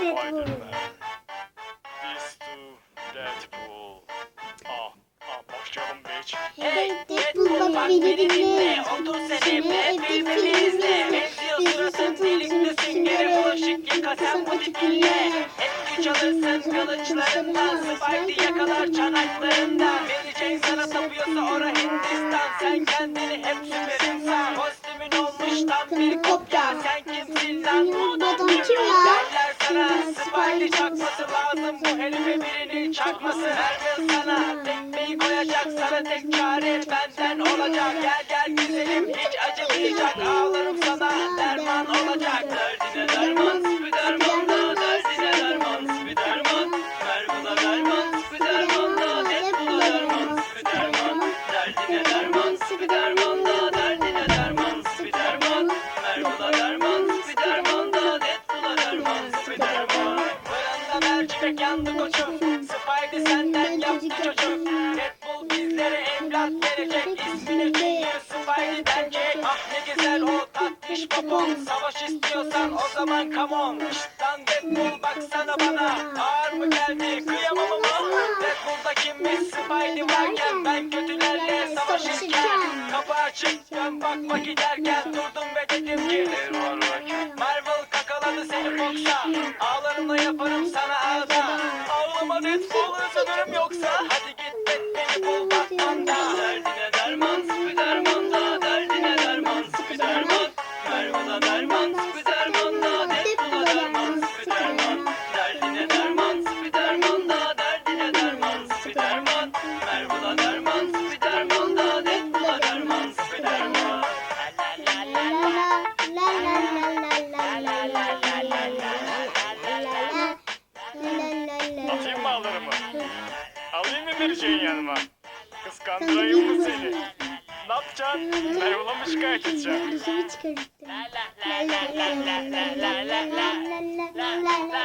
bilerek vurdu. Evde bulmak beni dinle. Otuz senemi filmimi izle. Benziyorsun delikli süngere. Bulaşık yıkasan bu tipinle. Et güç alırsın kılıçlarından. Spidey yakalar çanaklarından. Vereceğin sana sapıyorsa ora Hindistan. Sen kendini hep süper insan. Kostümün olmuş tam bir kopya. Sen kimsin lan? Bu adam kim ya? Spidey çakması lazım. Bu herife birinin çakması Her yıl sana. Tekmeyi koyacak Sana tek çare benden olacak. Gel gel güzelim hiç acımayacak koçum Spidey senden yaptı çocuk Deadpool bizlere evlat verecek İsmini çünkü Spidey denecek Ah ne güzel o tatlış popon Savaş istiyorsan o zaman come on İşten Deadpool baksana bana Ağır mı geldi kıyamam ama Deadpool'da kimmiş Spidey varken Ben kötülerle savaşırken Kapı açık ben bakma giderken Durdum ve dedim ki Hayır Ağlarımla yaparım sana ağda. Ağlama net olursa durum yoksa. Hadi la. Atayım mı ağlarımı? Alayım mı Mary Jane yanıma? Kıskandırayım mı seni? Ne yapacaksın? Merve'la mı şikayet edeceksin? Yüzümü çıkarttım. La la la la la la la la la la la la la